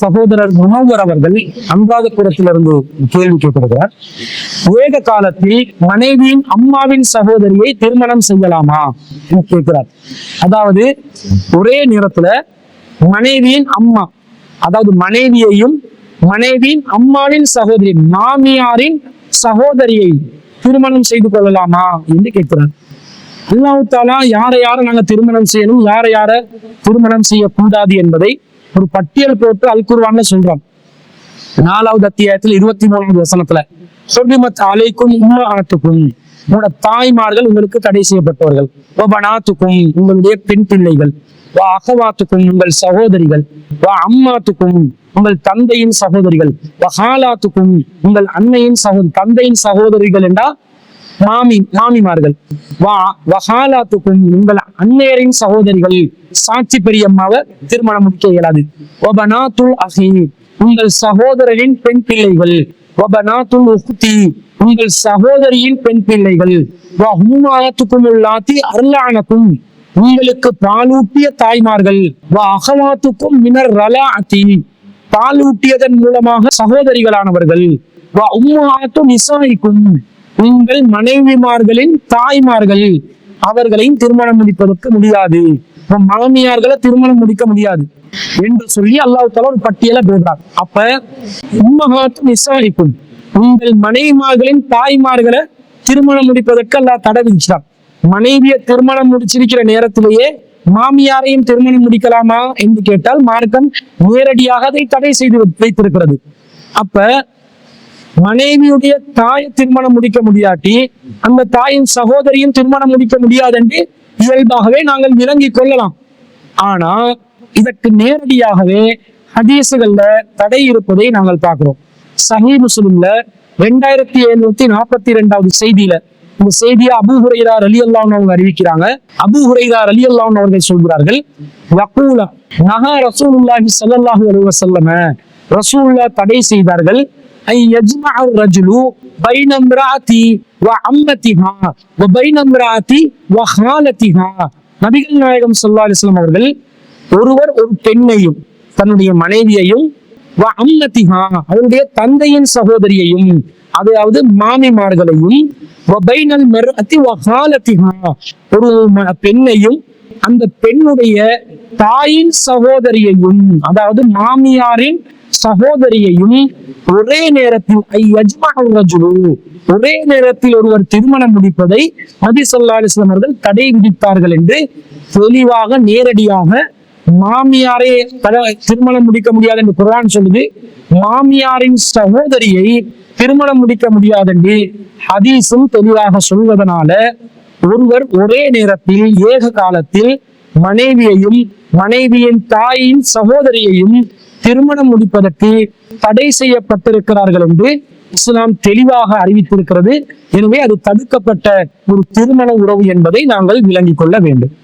சகோதரர் மனோகர் அவர்கள் அனுராதபுரத்திலிருந்து கேள்வி கேட்டிருக்கிறார் ஏக காலத்தில் மனைவியின் அம்மாவின் சகோதரியை திருமணம் செய்யலாமா என்று கேட்கிறார். அதாவது ஒரே நேரத்துல மனைவியின் அம்மா அதாவது மனைவியையும் மனைவியின் அம்மாவின் சகோதரி மாமியாரின் சகோதரியை திருமணம் செய்து கொள்ளலாமா என்று கேட்கிறார். அல்லாஹ் யாரை யாரை நாங்க திருமணம் செய்யணும் யாரை யார திருமணம் செய்யக்கூடாது என்பதை ஒரு பட்டியல் போட்டு அல் சொல்றான். நாலாவது அத்தியாயத்தில் இருபத்தி மூணாவது வசனத்துல சொர்ணிமத் அலைக்கும் உம்மஆத்துக்கும் உங்களோட தாய்மார்கள் உங்களுக்கு தடை செய்யப்பட்டவர்கள். வபனாத்துக்கும் உங்களுடைய பெண் பிள்ளைகள். வா அகவாத்துக்கும் உங்கள் சகோதரிகள். வா அம்மாத்துக்கும் உங்கள் தந்தையின் சகோதரிகள். வஹாலாத்துக்கும் உங்கள் அன்னையின் சகோ தந்தையின் சகோதரிகள் என்றா மாமி மாமிமார்கள் வா வகாலாத்துக்கும் உங்கள் அன்னையரின் சகோதரிகள் சாட்சி பெரியம்மாவை திருமணம் முடிக்க இயலாது. ஒபனாத்துல் அஹி உங்கள் சகோதரரின் பெண் பிள்ளைகள். ஒபனாத்துல் உஹ்தி உங்கள் சகோதரியின் பெண் பிள்ளைகள். வா ஹுமாத்துக்கும் உள்ளாத்தி அருளானக்கும் உங்களுக்கு பாலூட்டிய தாய்மார்கள். வா அகவாத்துக்கும் மினர் ரலா அத்தி பாலூட்டியதன் மூலமாக சகோதரிகளானவர்கள். வா உம்மாத்து நிசாய்க்கும் உங்கள் மனைவிமார்களின் தாய்மார்கள் அவர்களையும் திருமணம் முடிப்பதற்கு முடியாது. மாமியார்களை திருமணம் முடிக்க முடியாது. என்று சொல்லி அல்லாஹ் தஆலா ஒரு பட்டியலை போடுறார் அப்ப உம்மகாத்து நிசாய்க்கும் உங்கள் மனைவிமார்களின் தாய்மார்களை திருமணம் முடிப்பதற்கு அல்லாஹ் தடை விதிச்சார் மனைவியை திருமணம் முடிச்சிருக்கிற நேரத்திலேயே மாமியாரையும் திருமணம் முடிக்கலாமா? என்று கேட்டால் மார்க்கம் நேரடியாக அதை தடை செய்து வைத்திருக்கிறது. அப்ப மனைவியுடைய தாயை திருமணம் முடிக்க முடியாட்டி அந்த தாயின் சகோதரியும் திருமணம் முடிக்க முடியாது என்று இயல்பாகவே நாங்கள் விளங்கி கொள்ளலாம். ஆனா இதற்கு நேரடியாகவே ஹதீசுகள்ல தடை இருப்பதை நாங்கள் பார்க்கிறோம். சஹி முஸ்லிம்ல ரெண்டாயிரத்தி எழுநூத்தி நாற்பத்தி ரெண்டாவது செய்தியில இந்த செய்தியை அபு ஹுரைரா அலி அல்லாஹ் அவங்க அறிவிக்கிறாங்க. அபு ஹுரைரா அலி அல்லாஹ் அவர்கள் சொல்கிறார்கள் வக்கூலா நகா ரசூலுல்லாஹி ஸல்லல்லாஹு அலைஹி செல்லம ரசூல்ல தடை செய்தார்கள் ஐ யஜ்மஅ ரஜுலு பைன இம்ராஅதி வ அம்மதிஹா வ பைன இம்ராஅதி வ ஹாலதிஹா நபிகள் நாயகம் ஸல்லல்லாஹு அலைஹி அவர்கள் ஒருவர் ஒரு பெண்ணையும் தன்னுடைய மனைவியையும் வ அம்மதிஹா அவருடைய தந்தையின் சகோதரியையும் அதாவது மாமிமார்களையும் வ பைனல் மர்அதி வ ஹாலதிஹா ஒரு ம- பெண்ணையும் அந்த பெண்ணுடைய தாயின் சகோதரியையும் அதாவது மாமியாரின் சகோதரியையும் ஒரே நேரத்தில் ஒரே நேரத்தில் ஒருவர் திருமணம் முடிப்பதை நபி அவர்கள் தடை விதித்தார்கள் என்று தெளிவாக நேரடியாக மாமியாரே திருமணம் முடிக்க முடியாது என்று குரான் சொல்லுது. மாமியாரின் சகோதரியை திருமணம் முடிக்க முடியாது என்று ஹதீஸும் தெளிவாக சொல்வதனால ஒருவர் ஒரே நேரத்தில் ஏக காலத்தில் மனைவியையும் மனைவியின் தாயின் சகோதரியையும் திருமணம் முடிப்பதற்கு தடை செய்யப்பட்டிருக்கிறார்கள் என்று இஸ்லாம் தெளிவாக அறிவித்திருக்கிறது. எனவே அது தடுக்கப்பட்ட ஒரு திருமண உறவு என்பதை நாங்கள் விளங்கிக் கொள்ள வேண்டும்.